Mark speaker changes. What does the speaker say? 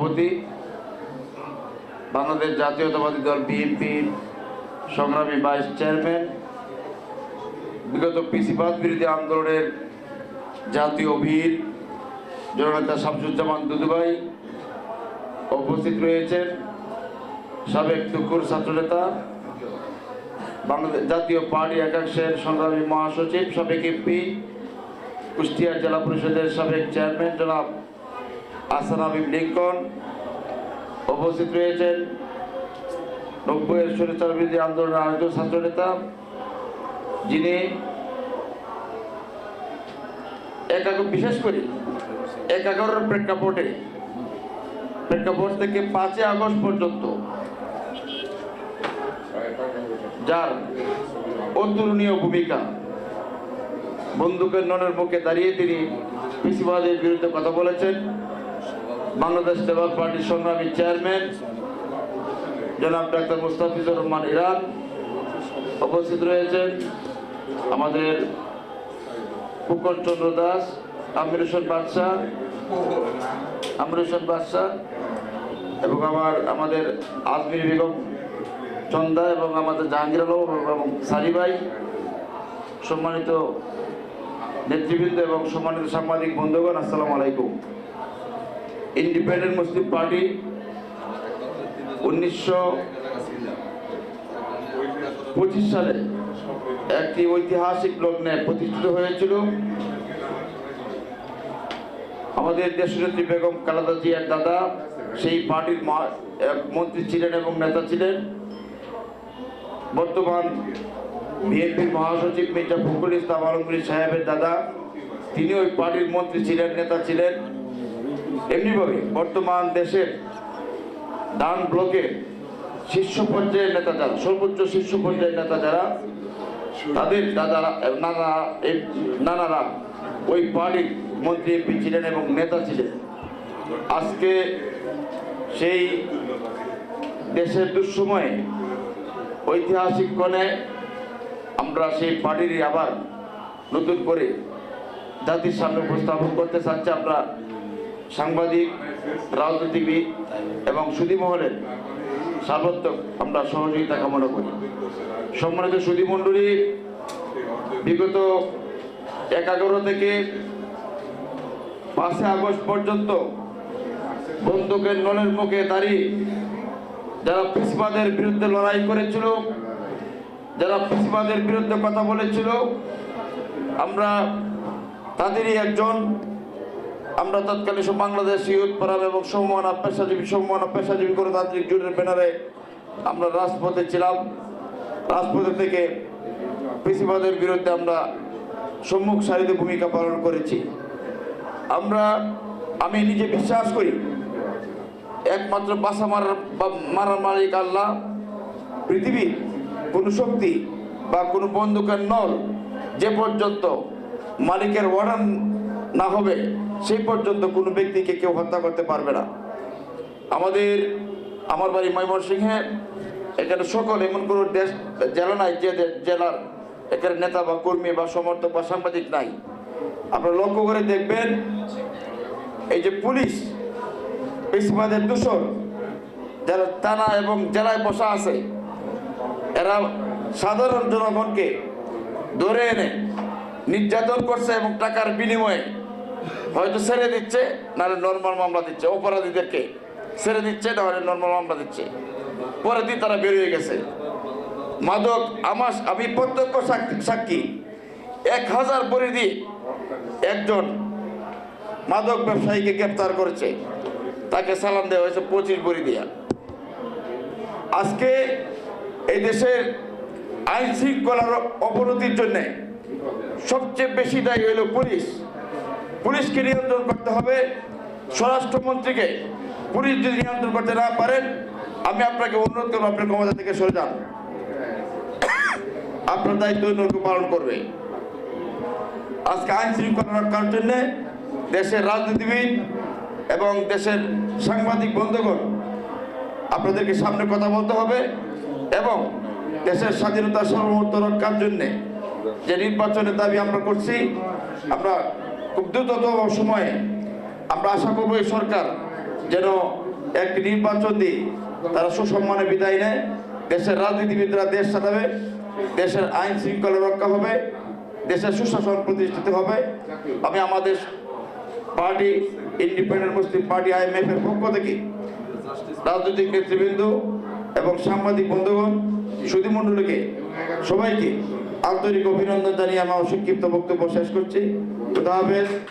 Speaker 1: সভাপতি, বাংলাদেশ জাতীয়তাবাদী দল বিএনপির সংগ্রামী ভাইস চেয়ারম্যান, বিগত পিসিবাদ বিরোধী আন্দোলনের জাতীয় বীর জননেতা শামসুজ্জামান দুদুভাই উপস্থিত রয়েছেন। সাবেক টুকুর ছাত্রনেতা, বাংলাদেশ জাতীয় পার্টি একাংশের সংগ্রামী মহাসচিব, সাবেক এমপি, কুষ্টিয়া জেলা পরিষদের সাবেক চেয়ারম্যান জনাব হাবিব লিঙ্কন উপস্থিত রয়েছেন। নব্বইয়ের সরিচার বিরোধী আন্দোলনের আরেকজন ছাত্রনেতা, যিনি একাগ্র বিশেষ করে এক এগারোর প্রেক্ষাপটে, প্রেক্ষাপট থেকে পাঁচই আগস্ট পর্যন্ত যার অতুলনীয় ভূমিকা বন্দুকের ননের মুখে দাঁড়িয়ে তিনি পিসিবাদের বিরুদ্ধে কথা বলেছেন। বাংলাদেশ লেবার পার্টির সংগ্রামী চেয়ারম্যান, জনাব ডাক্তার মুস্তাফিজুর রহমান ইরান উপস্থিত রয়েছেন। আমাদের ফুকন চন্দ্র দাস, আমির হোসেন বাদশাহ, আমির হোসেন বাদশাহ এবং আমার, আমাদের আজমির বেগম চন্দা এবং আমাদের জাহাঙ্গীর আলম এবং সারি ভাই, সম্মানিত নেতৃবৃন্দ এবং সম্মানিত সাংবাদিক বন্ধুগণ, আসসালামু আলাইকুম। ইন্ডিপেন্ডেন্ট মুসলিম পার্টি উনিশশো পঁচিশ সালে একটি ঐতিহাসিক লগ্নে প্রতিষ্ঠিত হয়েছিল। আমাদের দেশনেত্রী বেগম কালাদা জিয়ার দাদা, সেই পার্টির মন্ত্রী ছিলেন এবং নেতা ছিলেন। বর্তমান বিএনপির মহাসচিব মির্জা ফখরুল ইসলাম আলমগীর সাহেবের দাদা তিনি ওই পার্টির মন্ত্রী ছিলেন, নেতা ছিলেন। এমনিভাবে বর্তমান দেশের ডান ব্লকের শীর্ষ পর্যায়ের নেতা যারা, সর্বোচ্চ শীর্ষ পর্যায়ের নেতা যারা, তাদের দাদারা, নানা নানারা ওই পার্টির মন্ত্রী, এমপি ছিলেন এবং নেতা ছিলেন। আজকে সেই দেশের দুঃসময়ে ঐতিহাসিক কণে আমরা সেই পার্টিরই আবার নতুন করে জাতির সামনে উপস্থাপন করতে চাচ্ছি। আমরা সাংবাদিক, রাজনীতিবিদ এবং সুদী মহলের সর্বাত্মক আমরা সহযোগিতা কামনা করি। সম্মানিত সুদী মণ্ডলী বিগত এক এগারো থেকে পাঁচই আগস্ট পর্যন্ত বন্দুকের নলের মুখে দাঁড়িয়ে যারা পিসবাদের বিরুদ্ধে লড়াই করেছিল, যারা পিসবাদের বিরুদ্ধে কথা বলেছিল, আমরা তাদেরই একজন আমরা তৎকালীন সব বাংলাদেশ ইউথ ফোরাম এবং সমমানা পেশাজীবী সমমানা পেশাজীবী গণতান্ত্রিক জোটের ব্যানারে আমরা রাজপথে ছিলাম। রাজপথে থেকে পিসিবাদের বিরুদ্ধে আমরা সম্মুখ সারিতে ভূমিকা পালন করেছি। আমরা, আমি নিজে বিশ্বাস করি, একমাত্র বাসা মারার বা- মারার মালিক আল্লাহ। পৃথিবীর কোনো শক্তি বা কোনো বন্দুকের নল যে পর্যন্ত মালিকের ওয়ার্ডান না হবে সেই পর্যন্ত কোনো ব্যক্তিকে কেউ হত্যা করতে পারবে না। আমাদের, আমার বাড়ি ময়মনসিংহে, এখানে সকল এমন কোনো দেশ, জেলা নাই যে জেলার এখানে নেতা বা কর্মী বা সমর্থক বা সাংবাদিক নাই। আপনারা লক্ষ্য করে দেখবেন, এই যে পুলিশ, বেশিরভাগের দূষণ যারা থানা এবং জেলায় বসা আছে, এরা সাধারণ জনগণকে ধরে এনে নির্যাতন করছে এবং টাকার বিনিময়ে হয়তো ছেড়ে দিচ্ছে, নাহলে নর্মাল মামলা দিচ্ছে। অপরাধীদেরকে ছেড়ে দিচ্ছে, নাহলে নর্মাল মামলা দিচ্ছে। পরের দিন তারা বেরিয়ে গেছে। মাদক আমার আমি প্রত্যক্ষ সাক্ষী- এক হাজার পরিধি একজন মাদক ব্যবসায়ীকে গ্রেপ্তার করেছে। তাকে সালাম দেওয়া হয়েছে পঁচিশ বড়ি দিয়া আজকে এই দেশের আইন শৃঙ্খলার অবনতির জন্যে সবচেয়ে বেশি দায়ী হইল পুলিশ। পুলিশকে নিয়ন্ত্রণ করতে হবে। স্বরাষ্ট্রমন্ত্রীকে পুলিশ যদি নিয়ন্ত্রণ করতে না পারেন, আমি আপনাকে অনুরোধ করব আপনার ক্ষমতা থেকে সরে যান। আপনার দায়িত্ব অন্য কেউ পালন করবে। আজকে আইন শৃঙ্খলা রক্ষার জন্য দেশের রাজনীতিবিদ এবং দেশের সাংবাদিক বন্ধুগণ, আপনাদেরকে সামনে কথা বলতে হবে এবং দেশের স্বাধীনতা সার্বভৌমত্ব রক্ষার জন্যে যে নির্বাচনের দাবি আমরা করছি, আমরা খুব সময়ে আমরা আশা করব এই সরকার যেন একটি নির্বাচন দিয়ে তারা সুসম্মানে বিদায় নেয়। দেশের রাজনীতিবিদরা দেশ চালাবে, দেশের আইন শৃঙ্খলা রক্ষা হবে, দেশের সুশাসন প্রতিষ্ঠিত হবে। আমি আমাদের party, independent Muslim party, IMF এর পক্ষ থেকে রাজনৈতিক নেতৃবৃন্দ এবং সাংবাদিক বন্ধুগণ সুধীমণ্ডলীকে সবাইকে আন্তরিক অভিনন্দন জানিয়ে আমার সংক্ষিপ্ত বক্তব্য শেষ করছি। Guten Abend.